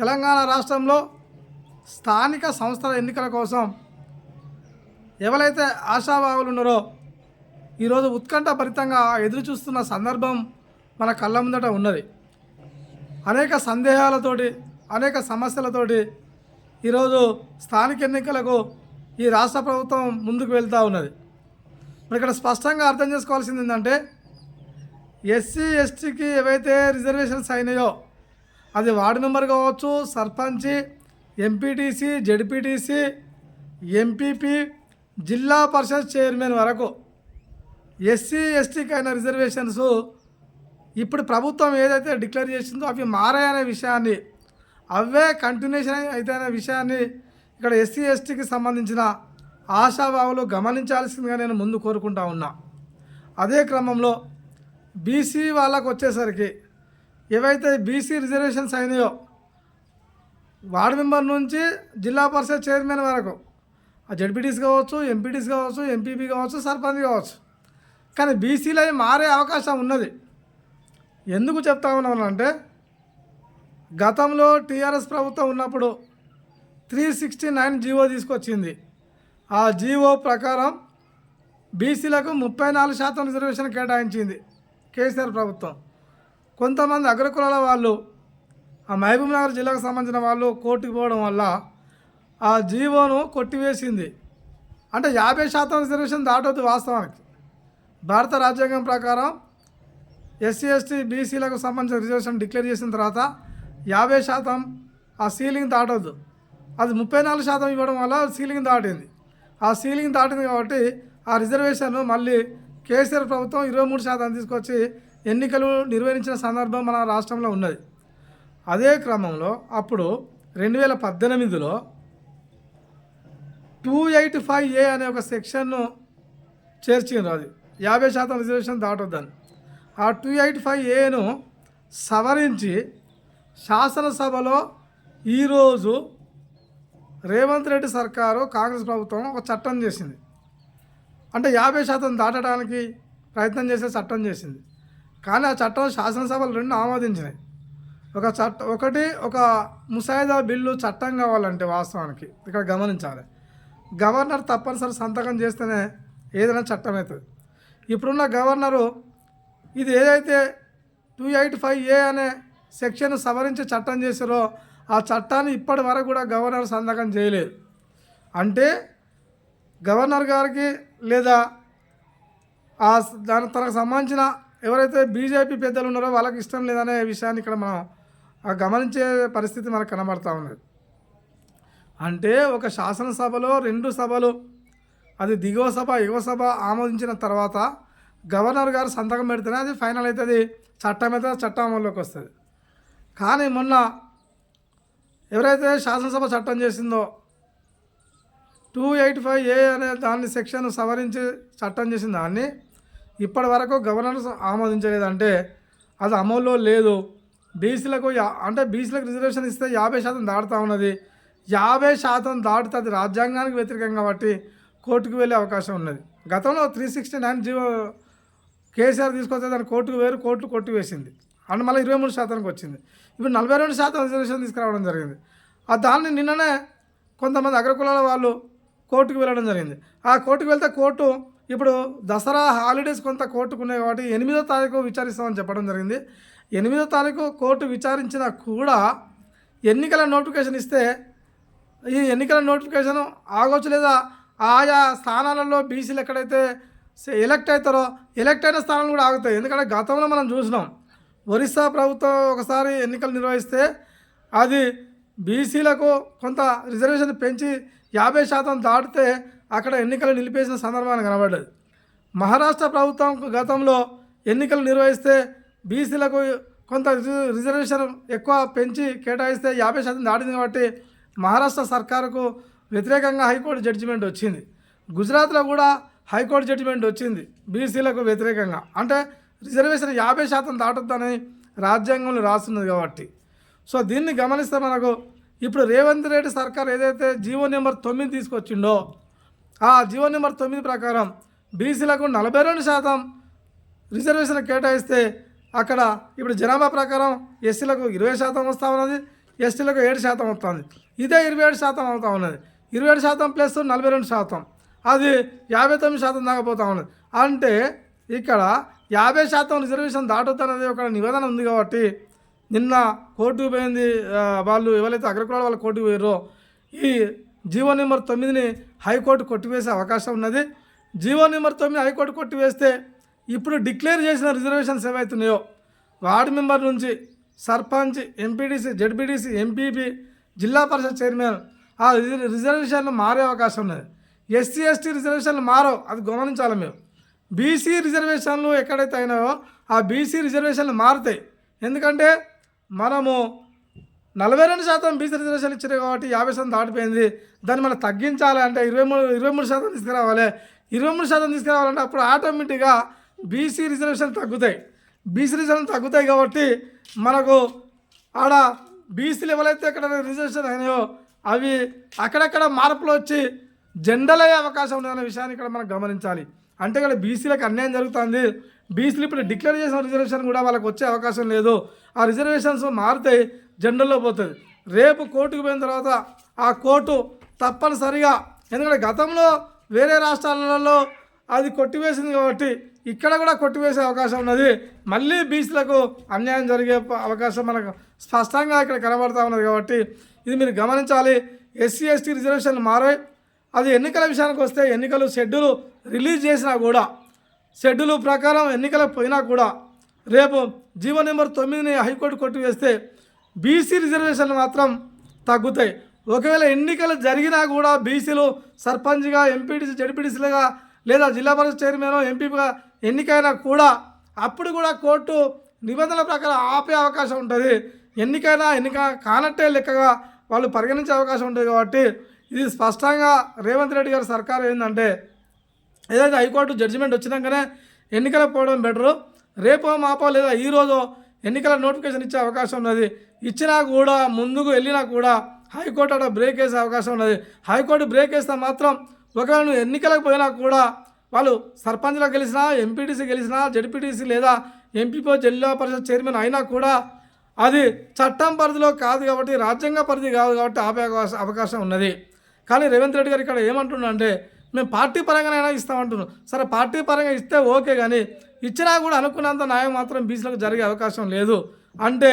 తెలంగాణ రాష్ట్రంలో స్థానిక సంస్థల ఎన్నికల కోసం ఎవరైతే ఆశాభావులు ఉన్నారో ఈరోజు ఉత్కంఠ భరితంగా ఎదురుచూస్తున్న సందర్భం మన కళ్ళ ముందట ఉన్నది. అనేక సందేహాలతోటి అనేక సమస్యలతోటి ఈరోజు స్థానిక ఎన్నికలకు ఈ రాష్ట్ర ప్రభుత్వం ముందుకు వెళ్తూ ఉన్నది. మరి ఇక్కడ స్పష్టంగా అర్థం చేసుకోవాల్సింది ఏంటంటే ఎస్సీ ఎస్టీకి ఏవైతే రిజర్వేషన్స్ అయినాయో అది వార్డు మెంబర్ కావచ్చు సర్పంచి ఎంపీటీసీ జడ్పీటీసీ ఎంపీపీ జిల్లా పరిషత్ చైర్మన్ వరకు ఎస్సీ ఎస్టీకి అయిన రిజర్వేషన్స్ ఇప్పుడు ప్రభుత్వం ఏదైతే డిక్లేర్ చేసిందో అవి మారాయనే విషయాన్ని అవే కంటిన్యూషన్ అయితే విషయాన్ని ఇక్కడ ఎస్సీ ఎస్టీకి సంబంధించిన ఆశాభావులు గమనించాల్సిందిగా నేను ముందు కోరుకుంటా ఉన్నా. అదే క్రమంలో బీసీ వాళ్ళకు వచ్చేసరికి ఏవైతే బీసీ రిజర్వేషన్స్ అయినాయో వార్డు మెంబర్ నుంచి జిల్లా పరిషత్ చైర్మన్ వరకు ఆ జడ్పీటీస్ కావచ్చు ఎంపీటీస్ కావచ్చు ఎంపీపీ కావచ్చు సర్పంచ్ కావచ్చు. కానీ బీసీలో మారే అవకాశం ఉన్నది. ఎందుకు చెప్తా ఉన్నాను గతంలో టీఆర్ఎస్ ప్రభుత్వం ఉన్నప్పుడు త్రీ సిక్స్టీ నైన్ జీవో తీసుకొచ్చింది. ఆ జీవో ప్రకారం బీసీలకు ముప్పై నాలుగు శాతం రిజర్వేషన్ కేటాయించింది కేసీఆర్ ప్రభుత్వం. కొంతమంది అగ్రకులాల వాళ్ళు ఆ మహబూబ్ నగర్ జిల్లాకు సంబంధించిన వాళ్ళు కోర్టుకు పోవడం వల్ల ఆ జీవోను కొట్టివేసింది. అంటే యాభై శాతం రిజర్వేషన్ దాటొద్దు వాస్తవానికి. భారత రాజ్యాంగం ప్రకారం ఎస్సీ ఎస్టీ బీసీలకు సంబంధించిన రిజర్వేషన్ డిక్లేర్ చేసిన తర్వాత యాభై శాతం ఆ సీలింగ్ దాటవద్దు అది ముప్పై నాలుగు శాతం ఇవ్వడం వల్ల సీలింగ్ దాటింది. ఆ సీలింగ్ దాటింది కాబట్టి ఆ రిజర్వేషన్ మళ్ళీ కేసీఆర్ ప్రభుత్వం ఇరవై మూడు శాతం తీసుకొచ్చి ఎన్నికలు నిర్వహించిన సందర్భం మన రాష్ట్రంలో ఉన్నది. అదే క్రమంలో అప్పుడు రెండు వేల పద్దెనిమిదిలో టూ ఎయిట్ ఫైవ్ ఏ అనే ఒక సెక్షన్ను చేర్చిండ్రు అది. యాభై శాతం రిజర్వేషన్ దాటొద్దని. ఆ టూ ఎయిట్ ఫైవ్ ఏను సవరించి శాసనసభలో ఈరోజు రేవంత్ రెడ్డి సర్కారు కాంగ్రెస్ ప్రభుత్వం ఒక చట్టం చేసింది. అంటే యాభై శాతం దాటడానికి ప్రయత్నం చేసే చట్టం చేసింది. కానీ ఆ చట్టం శాసనసభలు రెండు ఆమోదించినాయి. ఒక చట్ట ఒకటి ఒక ముసాయిదా బిల్లు చట్టం కావాలంటే వాస్తవానికి ఇక్కడ గమనించాలి. గవర్నర్ తప్పనిసరి సంతకం చేస్తేనే ఏదైనా చట్టం అవుతుంది. ఇప్పుడున్న గవర్నరు ఇది ఏదైతే టూ ఎయిట్ ఫైవ్ ఏ అనే సెక్షన్ సవరించి చట్టం చేశారో ఆ చట్టాన్ని ఇప్పటి వరకు కూడా గవర్నర్ సంతకం చేయలేదు. అంటే గవర్నర్ గారికి లేదా ఆ దాని తనకు సంబంధించిన ఎవరైతే బీజేపీ పెద్దలు ఉన్నారో వాళ్ళకి ఇష్టం లేదనే విషయాన్ని ఇక్కడ మనం గమనించే పరిస్థితి మనకు కనబడతా ఉన్నది. అంటే ఒక శాసనసభలో రెండు సభలు అది దిగువ సభ ఎగువ సభ ఆమోదించిన తర్వాత గవర్నర్ గారు సంతకం పెడితేనే అది ఫైనల్ అవుతుంది చట్టం అయితే చట్టం అమల్లోకి వస్తుంది. కానీ మొన్న ఎవరైతే శాసనసభ చట్టం చేసిందో టూ ఎయిట్ ఫైవ్ ఏ అనే దాన్ని సెక్షన్ సవరించి చట్టం చేసిన దాన్ని ఇప్పటి వరకు గవర్నర్ ఆమోదించలేదంటే అది అమల్లో లేదు. బీసీలకు అంటే బీసీలకు రిజర్వేషన్ ఇస్తే యాభై శాతం దాటుతూ ఉన్నది. యాభై శాతం దాటితే అది రాజ్యాంగానికి వ్యతిరేకం కాబట్టి కోర్టుకు వెళ్ళే అవకాశం ఉన్నది. గతంలో three sixty nine GO KCR తీసుకొస్తే దాన్ని కోర్టుకు వేరు కోర్టు కొట్టివేసింది అండ్ మళ్ళీ ఇరవై మూడు శాతానికి వచ్చింది. ఇప్పుడు నలభై రెండు శాతం రిజర్వేషన్ తీసుకురావడం జరిగింది. ఆ దాన్ని నిన్ననే కొంతమంది అగ్రకులాల వాళ్ళు కోర్టుకు వెళ్ళడం జరిగింది. ఆ కోర్టుకు వెళ్తే కోర్టు ఇప్పుడు దసరా హాలిడేస్ కొంత కోర్టుకు ఉన్నాయి కాబట్టి ఎనిమిదో తారీఖు విచారిస్తామని చెప్పడం జరిగింది. ఎనిమిదో తారీఖు కోర్టు విచారించినా కూడా ఎన్నికల నోటిఫికేషన్ ఇస్తే ఈ ఎన్నికల నోటిఫికేషన్ ఆగొచ్చు లేదా ఆయా స్థానాలలో బీసీలు ఎక్కడైతే ఎలక్ట్ అవుతారో ఎలక్ట్ అయిన స్థానాలు కూడా ఆగుతాయి. ఎందుకంటే గతంలో మనం చూసినాం ఒరిస్సా ప్రభుత్వం ఒకసారి ఎన్నికలు నిర్వహిస్తే అది బీసీలకు కొంత రిజర్వేషన్ పెంచి యాభై శాతం దాటితే అక్కడ ఎన్నికలు నిలిపేసిన సందర్భాన్ని కనబడ్డది. మహారాష్ట్ర ప్రభుత్వం గతంలో ఎన్నికలు నిర్వహిస్తే బీసీలకు కొంత రిజర్వేషన్ ఎక్కువ పెంచి కేటాయిస్తే యాభై శాతం దాటింది కాబట్టి మహారాష్ట్ర సర్కారుకు వ్యతిరేకంగా హైకోర్టు జడ్జిమెంట్ వచ్చింది. గుజరాత్లో కూడా హైకోర్టు జడ్జిమెంట్ వచ్చింది బీసీలకు వ్యతిరేకంగా. అంటే రిజర్వేషన్ యాభై శాతం దాటొద్దని రాజ్యాంగంలో రాస్తున్నది కాబట్టి. సో దీన్ని గమనిస్తే మనకు ఇప్పుడు రేవంత్ రెడ్డి సర్కార్ ఏదైతే జీవో నెంబర్ తొమ్మిది తీసుకొచ్చిండో ఆ జీవో నెంబర్ తొమ్మిది ప్రకారం బీసీలకు నలభై రెండు శాతం రిజర్వేషన్ కేటాయిస్తే అక్కడ ఇప్పుడు జనాభా ప్రకారం ఎస్సీలకు ఇరవై శాతం వస్తూ ఉన్నది ఎస్టీలకు ఏడు శాతం అవుతుంది ఇదే ఇరవై ఏడు శాతం అవుతూ ఉన్నది. ఇరవై ఏడు శాతం ప్లస్ నలభై రెండు శాతం. అది యాభై తొమ్మిది శాతం దాకా పోతూ ఉన్నది. అంటే ఇక్కడ యాభై శాతం రిజర్వేషన్ దాటుతున్నది ఒక నివేదన ఉంది కాబట్టి నిన్న కోర్టుకు పోయింది వాళ్ళు ఎవరైతే అగ్రకులాల వాళ్ళు కోర్టుకు పోయారో ఈ జీవో నెంబర్ తొమ్మిదిని హైకోర్టు కొట్టివేసే అవకాశం ఉన్నది. జీవో నెంబర్ తొమ్మిది హైకోర్టు కొట్టివేస్తే ఇప్పుడు డిక్లేర్ చేసిన రిజర్వేషన్స్ ఏవైతున్నాయో వార్డు మెంబర్ నుంచి సర్పంచ్ ఎంపీడీసీ జడ్పీడీసీ ఎంపీపీ జిల్లా పరిషత్ చైర్మన్ ఆ రిజర్వేషన్లు మారే అవకాశం ఉన్నది. ఎస్సీ ఎస్టీ రిజర్వేషన్లు మారవు అది గమనించాలి మేము బీసీ రిజర్వేషన్లు ఎక్కడైతే అయినాయో ఆ బీసీ రిజర్వేషన్లు మారుతాయి. ఎందుకంటే మనము నలభై రెండు శాతం బీసీ రిజర్వేషన్ ఇచ్చారు కాబట్టి యాభై శాతం దాటిపోయింది. దాన్ని మనం తగ్గించాలి అంటే ఇరవై మూడు ఇరవై మూడు శాతం తీసుకురావాలి. ఇరవై మూడు శాతం తీసుకురావాలంటే అప్పుడు ఆటోమేటిక్గా బీసీ రిజర్వేషన్ తగ్గుతాయి. బీసీ రిజర్వేషన్ తగ్గుతాయి కాబట్టి మనకు ఆడ బీసీలు ఎవరైతే ఇక్కడ రిజర్వేషన్ అయినాయో అవి అక్కడక్కడ మార్పులు వచ్చి జెండల్ అయ్యే అవకాశం ఉందనే విషయాన్ని ఇక్కడ మనం గమనించాలి. అంటే ఇక్కడ బీసీలకు అన్యాయం జరుగుతుంది. బీసీలు ఇప్పుడు డిక్లేర్ చేసిన రిజర్వేషన్ కూడా వాళ్ళకి వచ్చే అవకాశం లేదు. ఆ రిజర్వేషన్స్ మారుతాయి. జనరల్లో పోతుంది. రేపు కోర్టుకు పోయిన తర్వాత ఆ కోర్టు తప్పనిసరిగా ఎందుకంటే గతంలో వేరే రాష్ట్రాలలో అది కొట్టివేసింది కాబట్టి ఇక్కడ కూడా కొట్టివేసే అవకాశం ఉన్నది. మళ్ళీ బీసీలకు అన్యాయం జరిగే అవకాశం మనకు స్పష్టంగా ఇక్కడ కనబడతా ఉన్నది కాబట్టి ఇది మీరు గమనించాలి. ఎస్సీ ఎస్టీ రిజర్వేషన్లు మారాయి అది ఎన్నికల విషయానికి వస్తే ఎన్నికలు షెడ్యూల్ రిలీజ్ చేసినా కూడా షెడ్యూల్ ప్రకారం ఎన్నికలకు పోయినా కూడా రేపు జీవో నెంబర్ తొమ్మిదిని హైకోర్టు కొట్టివేస్తే బీసీ రిజర్వేషన్లు మాత్రం తగ్గుతాయి. ఒకవేళ ఎన్నికలు జరిగినా కూడా బీసీలు సర్పంచ్గా ఎంపీటీసీ జడ్పీటీసీలుగా లేదా జిల్లా పరిషత్ చైర్మన్ ఎంపీగా ఎన్నికైనా కూడా అప్పుడు కూడా కోర్టు నిబంధనల ప్రకారం ఆపే అవకాశం ఉంటుంది. ఎన్నికైనా ఎన్నిక కానట్టే లెక్కగా వాళ్ళు పరిగణించే అవకాశం ఉంటుంది కాబట్టి ఇది స్పష్టంగా రేవంత్ రెడ్డి గారి సర్కారు ఏంటంటే ఏదైతే హైకోర్టు జడ్జిమెంట్ వచ్చినాకనే ఎన్నికలకు పోవడం బెటరు రేపో మాపో లేదా ఈరోజు ఎన్నికల నోటిఫికేషన్ ఇచ్చే అవకాశం ఉన్నది. ఇచ్చినా కూడా ముందుకు వెళ్ళినా కూడా హైకోర్టు అక్కడ బ్రేక్ వేసే అవకాశం ఉన్నది. హైకోర్టు బ్రేక్ వేస్తే మాత్రం ఒకవేళ నువ్వు ఎన్నికలకు పోయినా కూడా వాళ్ళు సర్పంచ్లో గెలిచినా ఎంపీటీసీ గెలిచినా జడ్పీటీసీ లేదా ఎంపీపో జిల్లా పరిషత్ చైర్మన్ అయినా కూడా అది చట్టం పరిధిలో కాదు కాబట్టి రాజ్యాంగ పరిధి కాదు కాబట్టి ఆపే అవకాశం అవకాశం ఉన్నది. కానీ రేవంత్ రెడ్డి గారు ఇక్కడ ఏమంటున్నా అంటే మేము పార్టీ పరంగానైనా ఇస్తామంటున్నాం సరే పార్టీ పరంగా ఇస్తే ఓకే కానీ ఇచ్చినా కూడా అనుకున్నంత న్యాయం మాత్రం బీసీలకు జరిగే అవకాశం లేదు. అంటే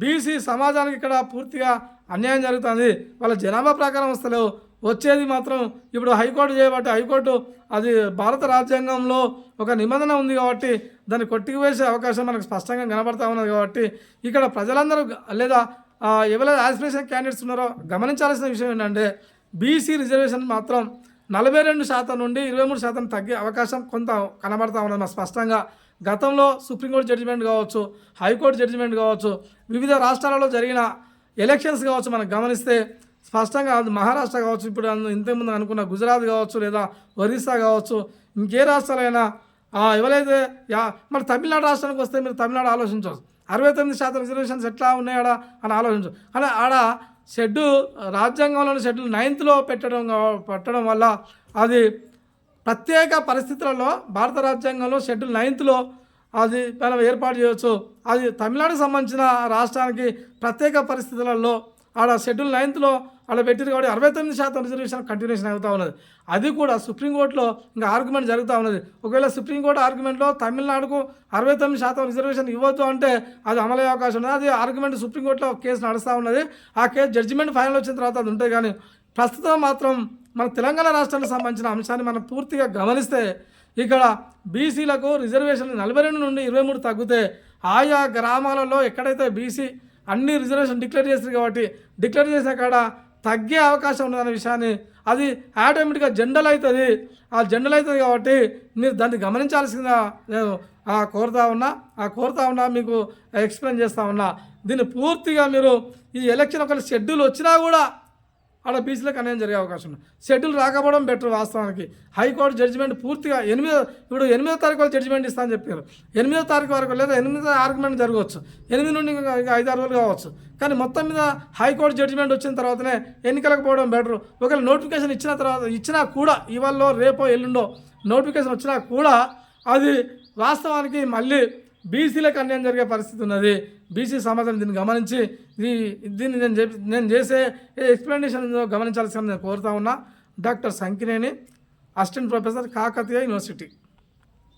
బీసీ సమాజానికి ఇక్కడ పూర్తిగా అన్యాయం జరుగుతుంది. వాళ్ళ జనాభా ప్రకారం వస్తలేవు వచ్చేది మాత్రం ఇప్పుడు హైకోర్టు చేయబట్టి హైకోర్టు అది భారత రాజ్యాంగంలో ఒక నిబంధన ఉంది కాబట్టి దాన్ని కొట్టివేసే అవకాశం మనకు స్పష్టంగా కనబడతా ఉన్నది కాబట్టి ఇక్కడ ప్రజలందరూ లేదా ఎవరైతే ఆస్పిరేషన్ క్యాండిడేట్స్ ఉన్నారో గమనించాల్సిన విషయం ఏంటంటే బీసీ రిజర్వేషన్ మాత్రం నలభై రెండు శాతం నుండి ఇరవై మూడు శాతం తగ్గే అవకాశం కొంత కనబడతా ఉన్నది. స్పష్టంగా గతంలో సుప్రీంకోర్టు జడ్జిమెంట్ కావచ్చు హైకోర్టు జడ్జిమెంట్ కావచ్చు వివిధ రాష్ట్రాలలో జరిగిన ఎలక్షన్స్ కావచ్చు మనం గమనిస్తే స్పష్టంగా అది మహారాష్ట్ర కావచ్చు ఇప్పుడు ఇంతకుముందు అనుకున్న గుజరాత్ కావచ్చు లేదా ఒరిస్సా కావచ్చు ఇంకే రాష్ట్రాలైనా ఎవరైతే యా మన తమిళనాడు రాష్ట్రానికి వస్తే మీరు తమిళనాడు ఆలోచించవచ్చు. అరవై తొమ్మిది శాతం రిజర్వేషన్స్ ఎట్లా ఉన్నాయాడా అని ఆలోచించు. కానీ ఆడ షెడ్యూల్ రాజ్యాంగంలోని షెడ్యూల్ నైన్త్లో పెట్టడం పెట్టడం వల్ల అది ప్రత్యేక పరిస్థితులలో భారత రాజ్యాంగంలో షెడ్యూల్ నైన్త్లో అది మనం ఏర్పాటు చేయవచ్చు అది తమిళనాడుకు సంబంధించిన రాష్ట్రానికి ప్రత్యేక పరిస్థితులలో ఆడ షెడ్యూల్ నైన్త్లో ఆడ పెట్టింది కాబట్టి అరవై తొమ్మిది శాతం రిజర్వేషన్ కంటిన్యూషన్ అవుతూ ఉన్నది. అది కూడా సుప్రీంకోర్టులో ఇంకా ఆర్గ్యుమెంట్ జరుగుతూ ఉన్నది. ఒకవేళ సుప్రీంకోర్టు ఆర్గ్యుమెంట్లో తమిళనాడుకు అరవై తొమ్మిది శాతం రిజర్వేషన్ ఇవ్వద్దు అంటే అది అమలయ్యే అవకాశం ఉన్నది. అది ఆర్గ్యుమెంట్ సుప్రీంకోర్టులో కేసు నడుస్తూ ఉన్నది. ఆ కేసు జడ్జిమెంట్ ఫైనల్ వచ్చిన తర్వాత అది ఉంటుంది కానీ ప్రస్తుతం మాత్రం మన తెలంగాణ రాష్ట్రానికి సంబంధించిన అంశాన్ని మనం పూర్తిగా గమనిస్తే ఇక్కడ బీసీలకు రిజర్వేషన్ నలభై రెండు నుండి ఇరవై మూడు తగ్గితే ఆయా గ్రామాలలో ఎక్కడైతే బీసీ అన్ని రిజర్వేషన్ డిక్లేర్ చేస్తారు కాబట్టి డిక్లేర్ చేసిన కాడ తగ్గే అవకాశం ఉన్నదనే విషయాన్ని అది ఆటోమేటిక్గా జెండల్ అవుతుంది ఆ జెండల్ అవుతుంది కాబట్టి మీరు దాన్ని గమనించాల్సిందిగా నేను ఆ కోరుతా ఉన్నా. ఆ కోరుతా ఉన్నా మీకు ఎక్స్ప్లెయిన్ చేస్తా ఉన్నా. దీన్ని పూర్తిగా మీరు ఈ ఎలక్షన్ ఒక షెడ్యూల్ వచ్చినా కూడా ఆడ బీసీలకు అన్యాయం జరిగే అవకాశం ఉంది. షెడ్యూల్ రాకపోవడం బెటర్ వాస్తవానికి. హైకోర్టు జడ్జిమెంట్ పూర్తిగా ఎనిమిదో ఇప్పుడు ఎనిమిదో తారీఖు వరకు జడ్జిమెంట్ ఇస్తా అని చెప్పారు. ఎనిమిదో తారీఖు వరకు లేదా ఎనిమిదో ఆర్గ్యుమెంట్ జరగవచ్చు. ఎనిమిది నుండి ఇంకా ఇంకా ఐదు ఆరు రోజులు కావచ్చు. కానీ మొత్తం మీద హైకోర్టు జడ్జిమెంట్ వచ్చిన తర్వాతనే ఎన్నికలకు పోవడం బెటర్ ఒకవేళ నోటిఫికేషన్ ఇచ్చిన తర్వాత ఇచ్చినా కూడా ఇవాళ రేపో ఎల్లుండో నోటిఫికేషన్ వచ్చినా కూడా అది వాస్తవానికి మళ్ళీ బీసీలకు అన్యాయం జరిగే పరిస్థితి ఉన్నది. బీసీ సమాజం దీన్ని గమనించి దీన్ని నేను నేను చేసే ఎక్స్ప్లెనేషన్ గమనించాల్సిన నేను కోరుతా ఉన్నా. Doctor Sankineni assistant professor Kakatiya university.